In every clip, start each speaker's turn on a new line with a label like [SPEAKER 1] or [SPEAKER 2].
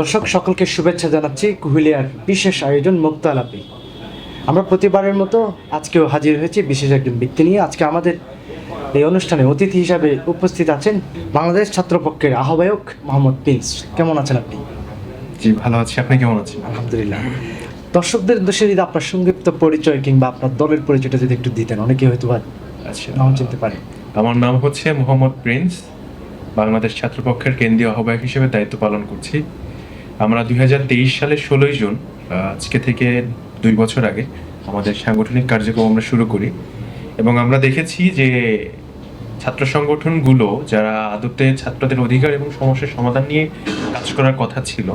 [SPEAKER 1] দর্শক সকলকে শুভেচ্ছা জানাচ্ছি কুহিলিয়ার বিশেষ আয়োজন মুক্ত আলাপি আমরা প্রতিবারের মতো আজকেও হাজির হয়েছি বিশেষ একজন ব্যক্তি নিয়ে। আজকে আমাদের এই অনুষ্ঠানে অতিথি হিসাবে উপস্থিত আছেন বাংলাদেশ ছাত্রপক্ষের আহ্বায়ক মোহাম্মদ প্রিন্স। কেমন আছেন আপনি?
[SPEAKER 2] জি ভালো আছি। আপনি কেমন আছেন?
[SPEAKER 1] আলহামদুলিল্লাহ। দর্শকদের উদ্দেশ্যে যদি আপনার সংক্ষিপ্ত পরিচয় কিংবা আপনার দলের পরিচয়টা যদি একটু দিতেন অনেকে হয়তো বা
[SPEAKER 2] আচ্ছা।
[SPEAKER 1] নাম চিনতে পারে।
[SPEAKER 2] আমার নাম হচ্ছে মোহাম্মদ প্রিন্স। বাংলাদেশ ছাত্রপক্ষের কেন্দ্রীয় আহ্বায়ক হিসেবে দায়িত্ব পালন করছি। আমরা দুই সালের ষোলোই জুন আজকে থেকে দুই বছর আগে আমাদের সাংগঠনিক কার্যক্রম আমরা শুরু করি। এবং আমরা দেখেছি যে ছাত্র সংগঠনগুলো যারা আদতে ছাত্রদের অধিকার এবং সমস্যার সমাধান নিয়ে কাজ করার কথা ছিল,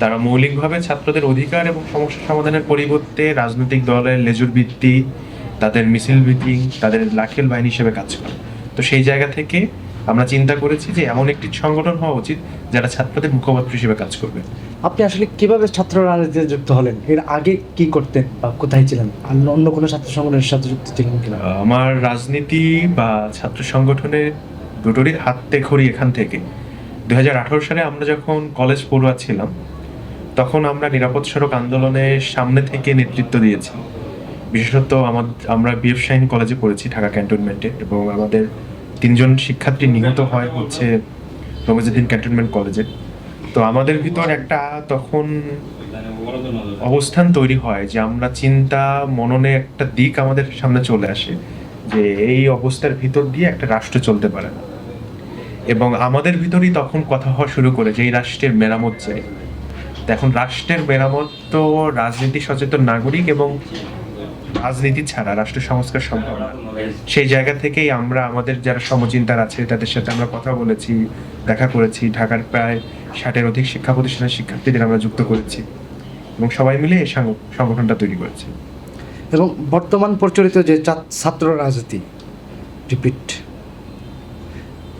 [SPEAKER 2] তারা মৌলিকভাবে ছাত্রদের অধিকার এবং সমস্যা সমাধানের পরিবর্তে রাজনৈতিক দলের লেজুর ভিত্তি, তাদের মিছিল মিটিং, তাদের লাঠিয়াল বাহিনী হিসেবে কাজ করে। তো সেই জায়গা থেকে আমরা চিন্তা করেছি যে এমন একটি সংগঠন হওয়া উচিত যারা ছাত্রদের মুখপাত্র হিসেবে কাজ করবে।
[SPEAKER 1] আপনি আসলে কীভাবে ছাত্র রাজনীতিতে যুক্ত হলেন? এর আগে কি করতেন বা কোথায় ছিলেন? অন্য কোনো ছাত্র সংগঠনের সাথে যুক্ত ছিলেন কিনা?
[SPEAKER 2] আমার রাজনীতি বা ছাত্র সংগঠনের দুটোরই হাতে খড়ি এখান থেকে। দুই হাজার আঠারো সালে আমরা যখন কলেজ পড়ুয়া ছিলাম তখন আমরা নিরাপদ সড়ক আন্দোলনের সামনে থেকে নেতৃত্ব দিয়েছি। বিশেষত আমার আমরা বিএফ শাহিন কলেজে পড়েছি ঢাকা ক্যান্টনমেন্টে এবং আমাদের তিনজন শিক্ষার্থী নিহত হয় হচ্ছে রমেজুদ্দিন ক্যান্টনমেন্ট কলেজে। তো আমাদের ভিতর একটা তখন অবস্থান তৈরি হয় যে আমরা চিন্তা মননে একটা দিক আমাদের সামনে চলে আসে যে এই অবস্থার ভিতর দিয়ে একটা রাষ্ট্র চলতে পারে। এবং আমাদের ভিতরেই তখন কথা হওয়া শুরু করে যে এই রাষ্ট্রের মেরামত চাই। এখন রাষ্ট্রের মেরামত তো রাজনীতি সচেতন নাগরিক এবং রাজনীতি ছাড়া রাষ্ট্র সংস্কার সম্ভব না। সেই জায়গা থেকেই আমরা, আমাদের যারা সমচিন্তার আছে, তাদের সাথে আমরা কথা বলেছি, দেখা করেছি। ঢাকার প্রায় ষাটের অধিক শিক্ষা প্রতিষ্ঠানের শিক্ষার্থীদের আমরা যুক্ত করেছি এবং সবাই মিলে এই সাংগ- সংগঠনটা তৈরি করেছে।
[SPEAKER 1] এবং বর্তমান প্রচলিত যে ছাত্র রাজনীতি রিপিট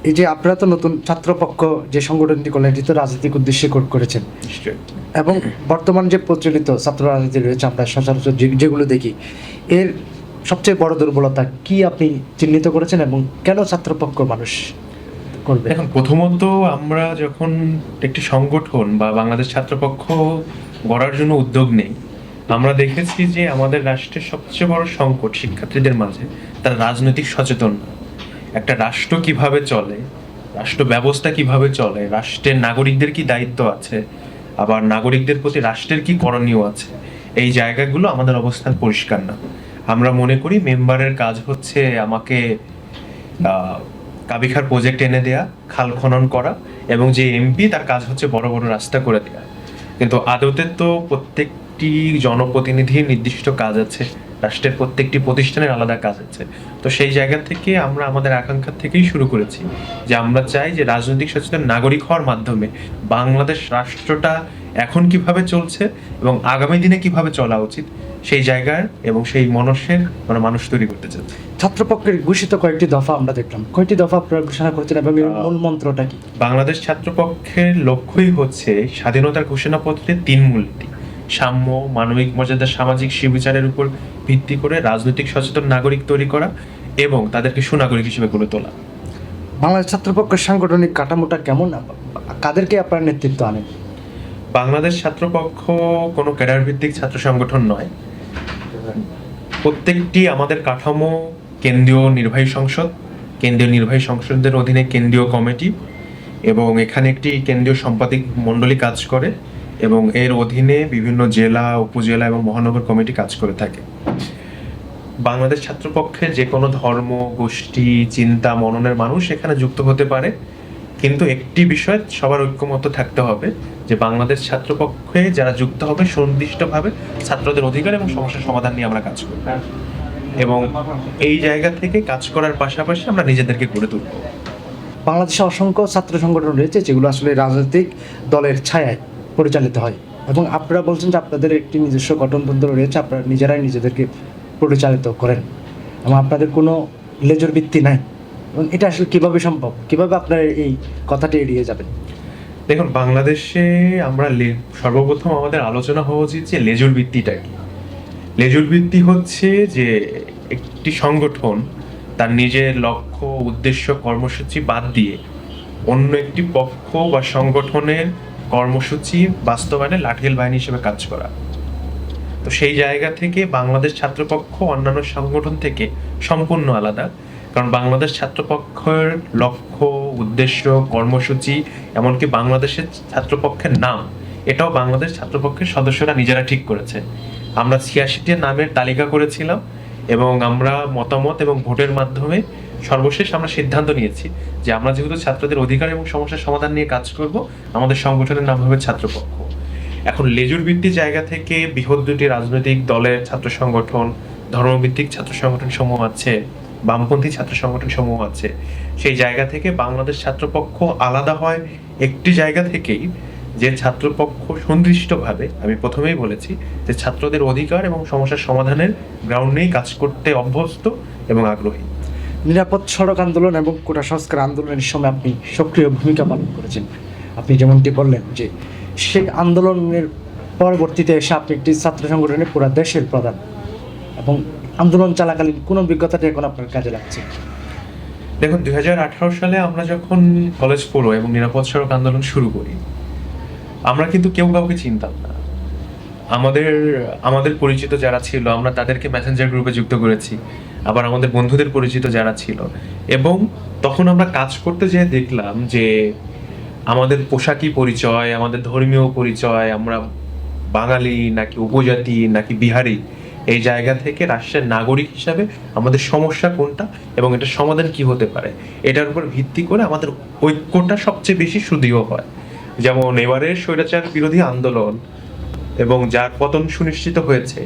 [SPEAKER 1] এই যে আপনারা তো নতুন ছাত্রপক্ষ যে সংগঠনটি করলেন এটি তো রাজনৈতিক উদ্দেশ্যে কর- করেছেন। এবং বর্তমান যে প্রচলিত ছাত্র রাজনীতি রয়েছে আমরা সচরাচর যেগুলো দেখি এর সবচেয়ে বড় দুর্বলতা কি আপনি চিহ্নিত করেছেন এবং কেন ছাত্রপক্ষ মানুষ করবে?
[SPEAKER 2] এখন প্রথমত আমরা যখন একটি সংগঠন বা বাংলাদেশ ছাত্রপক্ষ গড়ার জন্য উদ্যোগ নেই আমরা দেখেছি যে আমাদের রাষ্ট্রের সবচেয়ে বড় সংকট শিক্ষার্থীদের মাঝে তারা রাজনৈতিক সচেতন না। একটা রাষ্ট্র কীভাবে চলে রাষ্ট্র ব্যবস্থা কীভাবে চলে, রাষ্ট্রের নাগরিকদের কি দায়িত্ব আছে, আবার নাগরিকদের প্রতি রাষ্ট্রের কি করণীয় আছে, এই জায়গাগুলো আমাদের অবস্থান পরিষ্কার না। আমরা মনে করি মেম্বারের কাজ হচ্ছে আমাকে কাবিখার প্রজেক্ট এনে দেয়া, খাল খনন করা এবং যে এমপি তার কাজ হচ্ছে বড় বড় রাস্তা করে দেয়া। কিন্তু আদতে তো প্রত্যেকটি জনপ্রতিনিধির নির্দিষ্ট কাজ আছে। রাষ্ট্রের প্রত্যেকটি প্রতিষ্ঠানের আলাদা কাজ আছে। তো সেই জায়গা থেকে আমরা আমাদের আকাঙ্ক্ষা থেকেই শুরু করেছি যে আমরা চাই যে রাজনৈতিক সচেতন নাগরিক হওয়ার মাধ্যমে বাংলাদেশ রাষ্ট্রটা এখন কীভাবে চলছে এবং আগামী দিনে কীভাবে চলা উচিত সেই জায়গার এবং সেই মনস্যের মানে মানুষ তৈরি করতে চাচ্ছি।
[SPEAKER 1] ছাত্রপক্ষের ঘোষিত কয়েকটি দফা আমরা দেখলাম। কয়েকটি দফা আপনারা ঘোষণা করছেন এবং মূল মন্ত্রটা কি?
[SPEAKER 2] বাংলাদেশ ছাত্রপক্ষের লক্ষ্যই হচ্ছে স্বাধীনতার ঘোষণাপত্রের তিন মূলটি সাম্য মানবিক মর্যাদা সামাজিক সুবিচারের উপর ভিত্তি করে রাজনৈতিক সচেতন নাগরিক তৈরি করা এবং তাদেরকে সুনাগরিক হিসেবে গড়ে তোলা।
[SPEAKER 1] বাংলাদেশ ছাত্রপক্ষের সাংগঠনিক কাঠামোটা কেমন? কাদেরকে আপনার নেতৃত্ব আনেন?
[SPEAKER 2] বাংলাদেশ ছাত্রপক্ষ কোনো ক্যাডার ভিত্তিক ছাত্র সংগঠন নয়। প্রত্যেকটি আমাদের কাঠামো কেন্দ্রীয় নির্বাহী সংসদ কেন্দ্রীয় নির্বাহী সংসদের অধীনে কেন্দ্রীয় কমিটি এবং এখানে একটি কেন্দ্রীয় সম্পাদিক মণ্ডলী কাজ করে। এবং এর অধীনে বিভিন্ন জেলা, উপজেলা এবং মহানগর কমিটি কাজ করে থাকে। বাংলাদেশ ছাত্রপক্ষে যে কোনো ধর্ম, গোষ্ঠী, চিন্তা, মননের মানুষ এখানে যুক্ত হতে পারে। কিন্তু একটি বিষয় সবার ঐক্যমত থাকতে হবে, যে বাংলাদেশ ছাত্রপক্ষে যারা যুক্ত হবে সুনির্দিষ্টভাবে ছাত্রদের অধিকার এবং সমস্যার সমাধান নিয়ে আমরা কাজ করব। এবং এই জায়গা থেকে কাজ করার পাশাপাশি আমরা নিজেদেরকে গড়ে তুলব।
[SPEAKER 1] বাংলাদেশে অসংখ্য ছাত্র সংগঠন রয়েছে, যেগুলো আসলে রাজনৈতিক দলের ছায়ায়। পরিচালিত হয়। এবং আপনারা বলছেন যে আপনাদের একটি নিজস্ব গঠনতন্ত্র রয়েছে, আপনারা নিজেরাই নিজেদেরকে পরিচালিত করেন। এবং আপনাদের কোনো লেজর ভিত্তি নাই। এবং এটা আসলে কীভাবে সম্ভব? কীভাবে আপনারা এই কথাটি এড়িয়ে যাবেন?
[SPEAKER 2] দেখুন, বাংলাদেশে আমরা সর্বপ্রথম আমাদের আলোচনা হওয়া উচিত যে লেজুর ভিত্তিটা কি। লেজুর ভিত্তি হচ্ছে যে একটি সংগঠন তার নিজের লক্ষ্য, উদ্দেশ্য, কর্মসূচি বাদ দিয়ে অন্য একটি পক্ষ বা সংগঠনের কর্মসূচি বাস্তবায়নে লাঠিয়াল বাহিনী হিসেবে কাজ করা। তো সেই জায়গা থেকে বাংলাদেশ ছাত্রপক্ষ অন্যান্য সংগঠন থেকে সম্পূর্ণ আলাদা। কারণ বাংলাদেশ ছাত্রপক্ষের লক্ষ্য, উদ্দেশ্য, কর্মসূচি, এমনকি বাংলাদেশের ছাত্রপক্ষের নাম, এটাও বাংলাদেশ ছাত্রপক্ষের সদস্যরা নিজেরা ঠিক করেছে। আমরা ছিয়াশিটি নামের তালিকা করেছিলাম। এবং আমরা মতামত এবং ভোটের মাধ্যমে সর্বশেষ আমরা সিদ্ধান্ত নিয়েছি যে আমরা যেহেতু ছাত্রদের অধিকার এবং সমস্যার সমাধান নিয়ে কাজ করব, আমাদের সংগঠনের নাম হবে ছাত্রপক্ষ। এখন লেজুর ভিত্তিক জায়গা থেকে বৃহৎ দুটি রাজনৈতিক দলের ছাত্র সংগঠন, ধর্মভিত্তিক ছাত্র সংগঠন সমূহ আছে, বামপন্থী ছাত্র সংগঠন সমূহ আছে। সেই জায়গা থেকে বাংলাদেশ ছাত্রপক্ষ আলাদা হয়। একটি জায়গা থেকেই যে ছাত্রপক্ষ সুনির্দিষ্টভাবে আমি প্রথমেই বলেছি যে ছাত্রদের অধিকার এবং সমস্যার সমাধানের গ্রাউন্ডেই কাজ করতে অভ্যস্ত এবং আগ্রহী।
[SPEAKER 1] নিরাপদ সড়ক আন্দোলন এবং কোটা সংস্কার আন্দোলনের সময় আপনি সক্রিয় ভূমিকা পালন করেছেন। আপনি যেমনটি বললেন যে সেই আন্দোলনের পরবর্তীতে এসে আপনি একটি ছাত্র সংগঠনের পুরো দেশের প্রধান এবং আন্দোলন চলাকালীন কোন অভিজ্ঞতাটা এখন আপনার কাজে লাগছে?
[SPEAKER 2] দেখুন দুই হাজার আঠারো সালে আমরা যখন কলেজ পড়ো এবং নিরাপদ সড়ক আন্দোলন শুরু করি আমরা কিন্তু কেউ কাউকে চিনতাম না। আমাদের আমাদের পরিচিত যারা ছিল, আমরা তাদেরকে মেসেঞ্জার গ্রুপে যুক্ত করেছি। আবার আমাদের বন্ধুদের পরিচিত যারা ছিল। এবং তখন আমরা কাজ করতে যেয়ে দেখলাম যে আমাদের পোশাকি পরিচয়, আমাদের ধর্মীয় পরিচয়, আমরা বাঙালি নাকি উপজাতি, নাকি বিহারি, এই জায়গা থেকে রাষ্ট্রের নাগরিক হিসাবে আমাদের সমস্যা কোনটা এবং এটার সমাধান কি হতে পারে, এটার উপর ভিত্তি করে আমাদের ঐক্যটা সবচেয়ে বেশি সুদৃঢ় হয়। যেমন এবারের স্বৈরাচার বিরোধী আন্দোলন এবং যার পতন সুনিশ্চিত হয়েছে,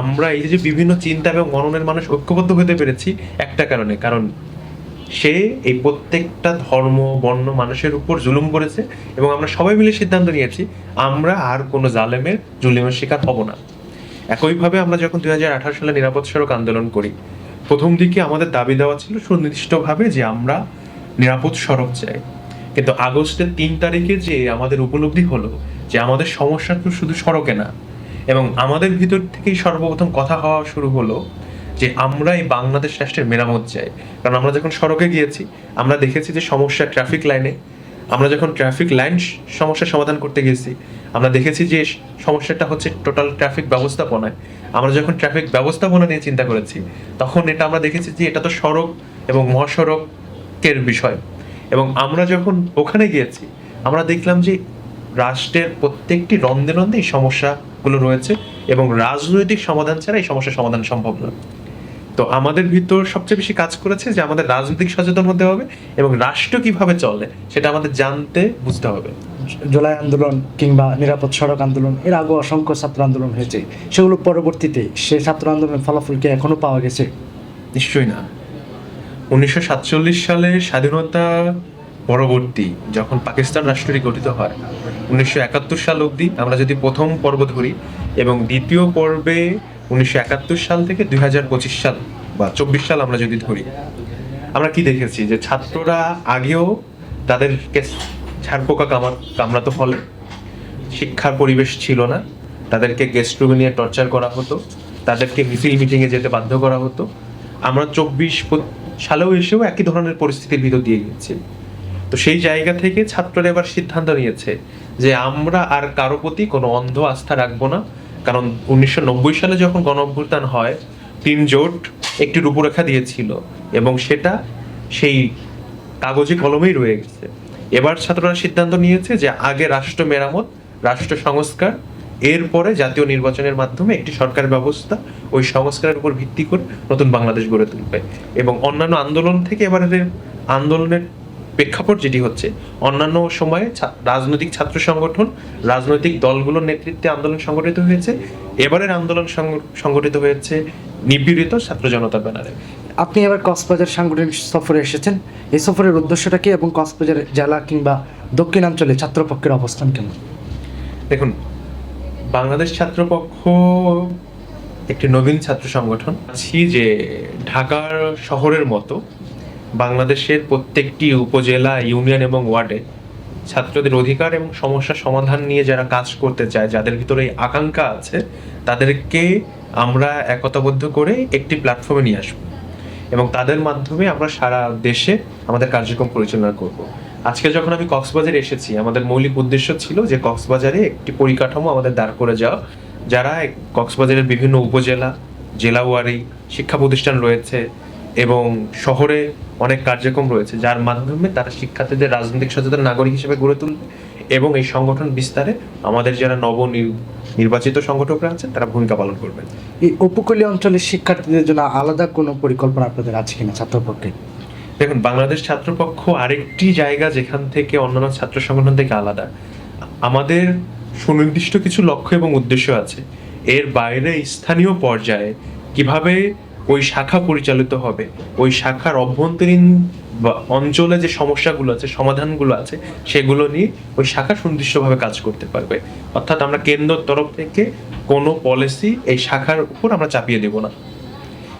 [SPEAKER 2] আমরা এই যে বিভিন্ন চিন্তা এবং মননের মানুষ ঐক্যবদ্ধ হতে পেরেছি একটা কারণে, কারণ সে এই প্রত্যেকটা ধর্ম, বর্ণ মানুষের উপর জুলুম করেছে এবং আমরা সবাই মিলে সিদ্ধান্ত নিয়েছি, আমরা আর কোনো জালেমের জুলুমের শিকার হব না। একইভাবে আমরা যখন দুই হাজার আঠারো সালে নিরাপদ সড়ক আন্দোলন করি, প্রথম দিকে আমাদের দাবি দেওয়া ছিল সুনির্দিষ্টভাবে যে আমরা নিরাপদ সড়ক চাই। কিন্তু আগস্টের তিন তারিখে যে আমাদের উপলব্ধি হলো, যে আমাদের সমস্যা তো শুধু সড়কে না, এবং আমাদের ভিতর থেকেই সর্বপ্রথম কথা হওয়া শুরু হলো যে আমরা এই বাংলাদেশ রাষ্ট্রের মেরামত চাই। কারণ আমরা যখন সড়কে গিয়েছি, আমরা দেখেছি যে সমস্যা ট্রাফিক লাইনে, আমরা যখন ট্রাফিক লাইন সমস্যার সমাধান করতে গেছি আমরা দেখেছি যে সমস্যাটা হচ্ছে টোটাল ট্রাফিক ব্যবস্থাপনায়। আমরা যখন ট্রাফিক ব্যবস্থাপনা নিয়ে চিন্তা করেছি, তখন এটা আমরা দেখেছি যে এটা তো সড়ক এবং মহাসড়কের বিষয়। এবং আমরা যখন ওখানে গিয়েছি আমরা দেখলাম যে রাষ্ট্রের প্রত্যেকটি রন্ধে রন্ধে এই সমস্যাগুলো রয়েছে এবং রাজনৈতিক সমাধান ছাড়া এই সমস্যার সমাধান সম্ভব নয়। তো আমাদের ভিতর সবচেয়ে বেশি কাজ করেছে যে আমাদের রাজনৈতিক সচেতন হতে হবে এবং রাষ্ট্র কীভাবে চলে সেটা আমাদের জানতে বুঝতে হবে।
[SPEAKER 1] জুলাই আন্দোলন কিংবা নিরাপদ সড়ক আন্দোলন এর আগে অসংখ্য ছাত্র আন্দোলন হয়েছে। সেগুলো পরবর্তীতে সে ছাত্র আন্দোলনের ফলাফল কি এখনও পাওয়া গেছে?
[SPEAKER 2] নিশ্চয়ই না। উনিশশো সাতচল্লিশ সালে স্বাধীনতা পরবর্তী যখন পাকিস্তান রাষ্ট্রটি গঠিত হয়, উনিশশো একাত্তর সাল অবধি আমরা যদি প্রথম পর্ব ধরি এবং দ্বিতীয় পর্বে উনিশশো একাত্তর সাল থেকে দুই হাজার পঁচিশ সাল বা চব্বিশ সাল আমরা যদি ধরি, আমরা কি দেখেছি যে ছাত্ররা আগেও তাদেরকে ঝাড়পোকা কামার কামড়াতো ফলে। শিক্ষার পরিবেশ ছিল না। তাদেরকে গেস্ট রুমে নিয়ে টর্চার করা হতো। তাদেরকে মিছিল মিটিংয়ে যেতে বাধ্য করা হতো। আমরা চব্বিশ সালেও এসেও একই ধরনের পরিস্থিতির ভিতর দিয়ে গিয়েছে। তো সেই জায়গা থেকে ছাত্ররা এবার সিদ্ধান্ত নিয়েছে যে আমরা আর কারও প্রতি কোনো অন্ধ আস্থা রাখব না। কারণ উনিশশো নব্বই সালে যখন গণ অভ্যুত্থান হয়, তিন জোট একটি রূপরেখা দিয়েছিল এবং সেটা সেই কাগজে কলমেই রয়ে গেছে। এবার ছাত্ররা সিদ্ধান্ত নিয়েছে যে আগে রাষ্ট্র মেরামত, রাষ্ট্র সংস্কার এরপরে জাতীয় নির্বাচনের মাধ্যমে একটি সরকার ব্যবস্থা ওই সংস্কারের উপর ভিত্তি করে নতুন বাংলাদেশ গড়ে তুলবে। এবং অন্যান্য আন্দোলন থেকে এবারের আন্দোলনের প্রেক্ষাপট যেটি হচ্ছে অন্যান্য সময়ে রাজনৈতিক ছাত্র সংগঠন রাজনৈতিক দলগুলোর নেতৃত্বে আন্দোলন সংগঠিত হয়েছে। এবারের আন্দোলন সংগ- সংগঠিত হয়েছে নিপীড়িত ছাত্র জনতার ব্যানারে।
[SPEAKER 1] আপনি এবার কক্সবাজার সাংগঠনিক সফরে এসেছেন। এই সফরের উদ্দেশ্যটা কি এবং কক্সবাজার জেলা কিংবা দক্ষিণাঞ্চলে ছাত্রপক্ষের অবস্থান কেমন?
[SPEAKER 2] দেখুন বাংলাদেশ ছাত্রপক্ষ একটি নবীন ছাত্র সংগঠন। আছি যে ঢাকার শহরের মতো বাংলাদেশের প্রত্যেকটি উপজেলা, ইউনিয়ন এবং ওয়ার্ডে ছাত্রদের অধিকার এবং সমস্যা সমাধান নিয়ে যারা কাজ করতে চায়, যাদের ভিতরে এই আকাঙ্ক্ষা আছে, তাদেরকে আমরা একতাবদ্ধ করে একটি প্ল্যাটফর্মে নিয়ে আসব এবং তাদের মাধ্যমে আমরা সারা দেশে আমাদের কার্যক্রম পরিচালনা করব। আজকে যখন আমি কক্সবাজারে এসেছি, আমাদের মৌলিক উদ্দেশ্য ছিল যে কক্সবাজারে একটি পরিকাঠামো আমাদের দাঁড় করে যাওয়া। যারা কক্সবাজারের বিভিন্ন উপজেলা, জেলা ওয়ারি, শিক্ষা প্রতিষ্ঠান রয়েছে এবং শহরে অনেক কার্যক্রম রয়েছে, যার মাধ্যমে তারা শিক্ষার্থীদের রাজনৈতিক সচেতন নাগরিক হিসেবে গড়ে তুলবে এবং এই সংগঠন বিস্তারে আমাদের যারা নব নির্বাচিত সংগঠকরা আছেন, তারা ভূমিকা পালন করবেন।
[SPEAKER 1] এই উপকূলীয় অঞ্চলের শিক্ষার্থীদের জন্য আলাদা কোনো পরিকল্পনা আপনাদের আছে কিনা ছাত্রপক্ষে?
[SPEAKER 2] দেখুন, বাংলাদেশ ছাত্রপক্ষ আরেকটি জায়গা যেখান থেকে অন্যান্য ছাত্র সংগঠন থেকে আলাদা। আমাদের সুনির্দিষ্ট কিছু লক্ষ্য এবং উদ্দেশ্য আছে। এর বাইরে স্থানীয় পর্যায়ে কীভাবে ওই শাখা পরিচালিত হবে, ওই শাখার অভ্যন্তরীণ অঞ্চলে যে সমস্যাগুলো আছে, সমাধানগুলো আছে, সেগুলো নিয়ে ওই শাখা সুনির্দিষ্টভাবে কাজ করতে পারবে। অর্থাৎ আমরা কেন্দ্রের তরফ থেকে কোনো পলিসি এই শাখার উপর আমরা চাপিয়ে দেব না।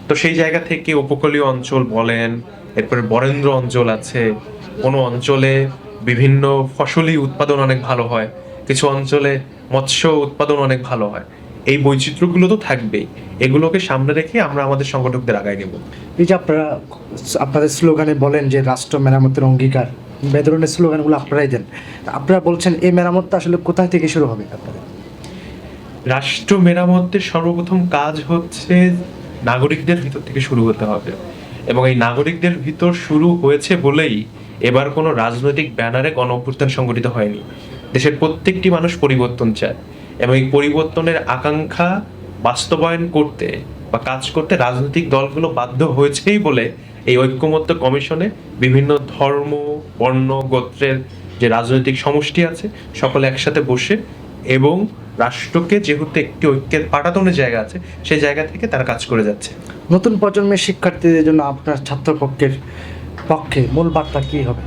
[SPEAKER 2] তো সেই জায়গা থেকে উপকূলীয় অঞ্চল বলেন এরপরে বরেন্দ্র অঞ্চল আছে। কোনো অঞ্চলে বিভিন্ন ফসলি উৎপাদন অনেক ভালো হয় কিছু অঞ্চলে মৎস্য উৎপাদন অনেক ভালো হয়। এই বৈচিত্র্যগুলো তো থাকবেই। এগুলোকে সামনে রেখে আমরা আমাদের সংগঠকদের আগায় নেব।
[SPEAKER 1] এই যে আপনারা আপনাদের স্লোগানে বলেন যে রাষ্ট্র মেরামতের অঙ্গীকার বা ধরনের স্লোগানগুলো আপনারাই দেন। আপনারা বলছেন এই মেরামতটা আসলে কোথায় থেকে শুরু হবে আপনাদের?
[SPEAKER 2] রাষ্ট্র মেরামতের সর্বপ্রথম কাজ হচ্ছে নাগরিকদের ভিতর থেকে শুরু হতে হবে। এবং এই নাগরিকদের ভিতর শুরু হয়েছে বলেই এবার কোনো রাজনৈতিক ব্যানারে গণ অভ্যুত্থান সংগঠিত হয়নি। দেশের প্রত্যেকটি মানুষ পরিবর্তন চায় এবং এই পরিবর্তনের আকাঙ্ক্ষা বাস্তবায়ন করতে বা কাজ করতে রাজনৈতিক দলগুলো বাধ্য হয়েছেই বলে এই ঐক্যমত্য কমিশনে বিভিন্ন ধর্ম, বর্ণ, গোত্রের যে রাজনৈতিক সমষ্টি আছে, সকলে একসাথে বসে এবং রাষ্ট্রকে যেহেতু একটি ঐক্যের পাটাতনের জায়গা আছে সেই জায়গা থেকে তারা কাজ করে যাচ্ছে।
[SPEAKER 1] নতুন প্রজন্মের শিক্ষার্থীদের জন্য আপনার ছাত্রপক্ষের পক্ষে মূল বার্তা কী হবে?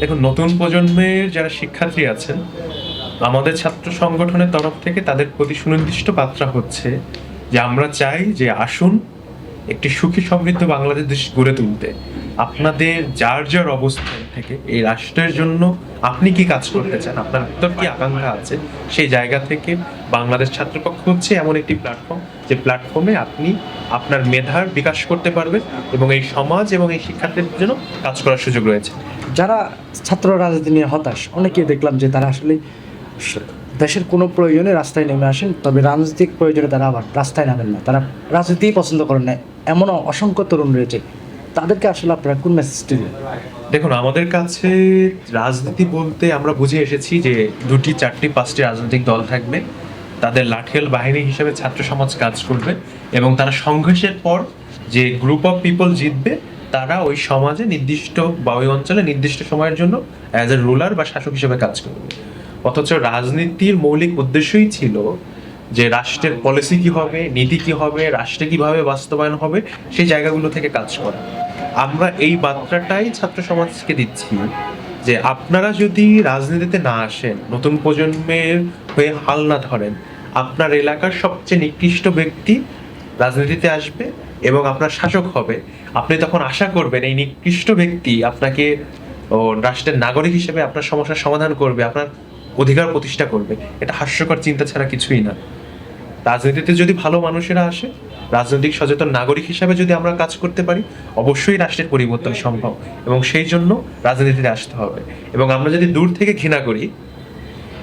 [SPEAKER 2] দেখুন নতুন প্রজন্মের যারা শিক্ষার্থী আছেন আমাদের ছাত্র সংগঠনের তরফ থেকে তাদের প্রতি সুনির্দিষ্ট বার্তা হচ্ছে যে আমরা চাই যে আসুন একটি সুখী সমৃদ্ধ বাংলাদেশ দেশ গড়ে তুলতে। আপনাদের যার যার অবস্থান থেকে এই রাষ্ট্রের জন্য আপনি কি কাজ করতে চান? আপনার ভিতর কি আকাঙ্ক্ষা আছে? সেই জায়গা থেকে বাংলাদেশ ছাত্রপক্ষ হচ্ছে এমন একটি প্ল্যাটফর্ম যে প্ল্যাটফর্মে আপনি আপনার মেধার বিকাশ করতে পারবেন এবং এই সমাজ এবং এই শিক্ষার্থীদের জন্য কাজ করার সুযোগ রয়েছে।
[SPEAKER 1] যারা ছাত্র রাজনীতি নিয়ে হতাশ, অনেকেই দেখলাম যে তারা আসলে দেশের কোনো প্রয়োজনে রাস্তায় নেমে আসেন, তবে রাজনৈতিক প্রয়োজনে তারা আবার রাস্তায় নামেন না। তারা রাজনীতিই পছন্দ করেন না। এমন অসংখ্য তরুণ রয়েছে। তাদেরকে আসলে আপনারা কোন মেসেজটি দিন?
[SPEAKER 2] দেখুন, আমাদের কাছে রাজনীতি বলতে আমরা বুঝে এসেছি যে দুটি, চারটি, পাঁচটি রাজনৈতিক দল থাকবে। তাদের লাঠিয়াল বাহিনী হিসেবে ছাত্র সমাজ কাজ করবে এবং তারা সংঘর্ষের পর যে গ্রুপ অফ পিপল জিতবে, তারা ওই সমাজে নির্দিষ্ট বা ওই অঞ্চলে নির্দিষ্ট সময়ের জন্য অ্যাজ এ রুলার বা শাসক হিসেবে কাজ করবে। অথচ রাজনীতির মৌলিক উদ্দেশ্যই ছিল যে রাষ্ট্রের পলিসি কি হবে, নীতি কি হবে, রাষ্ট্রে কীভাবে বাস্তবায়ন হবে, সেই জায়গাগুলো থেকে কাজ করা। আমরা এই বার্তাটাই ছাত্র সমাজকে দিচ্ছি যে আপনারা যদি রাজনীতিতে না আসেন, নতুন প্রজন্মের হয়ে হাল না ধরেন, আপনার এলাকার সবচেয়ে নিকৃষ্ট ব্যক্তি রাজনীতিতে আসবে এবং আপনার শাসক হবে। আপনি তখন আশা করবেন এই নিকৃষ্ট ব্যক্তি আপনাকে রাষ্ট্রের নাগরিক হিসেবে আপনার সমস্যার সমাধান করবে, আপনার অধিকার প্রতিষ্ঠা করবে। এটা হাস্যকর চিন্তা ছাড়া কিছুই না। রাজনীতিতে যদি ভালো মানুষেরা আসে, রাজনৈতিক সচেতন নাগরিক হিসাবে যদি আমরা কাজ করতে পারি, অবশ্যই রাষ্ট্রের পরিবর্তন সম্ভব এবং সেই জন্য রাজনীতিতে আসতে হবে। এবং আমরা যদি দূর থেকে ঘৃণা করি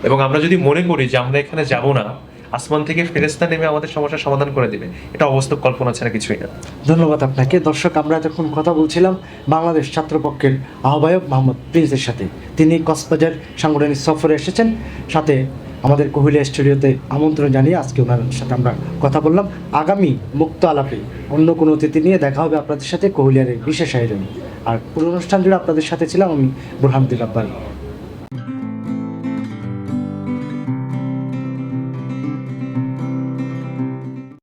[SPEAKER 2] এবং আমরা যদি মনে করি যে আমরা এখানে যাব না আসমান থেকে ফেরেস্তা নেমে আমাদের সমস্যার সমাধান করে দেবে। এটা অবাস্তব কল্পনা ছাড়া কিছুই না।
[SPEAKER 1] ধন্যবাদ আপনাকে। দর্শক, আমরা যখন কথা বলছিলাম, বাংলাদেশ ছাত্রপক্ষের আহ্বায়ক মোহাম্মদ প্রিন্সের সাথে। তিনি কক্সবাজার সাংগঠনিক সফরে এসেছেন। সাথে আমাদের কোহলিয়া স্টুডিওতে আমন্ত্রণ জানিয়ে আজকে ওনার সাথে আমরা কথা বললাম। আগামী মুক্ত আলাপে অন্য কোনো অতিথি নিয়ে দেখা হবে আপনাদের সাথে কোহলিয়ার বিশেষ আয়োজনে। আর পুরো অনুষ্ঠান জুড়ে আপনাদের সাথে ছিলাম আমি বুরহানুদ্দিন আব্বানি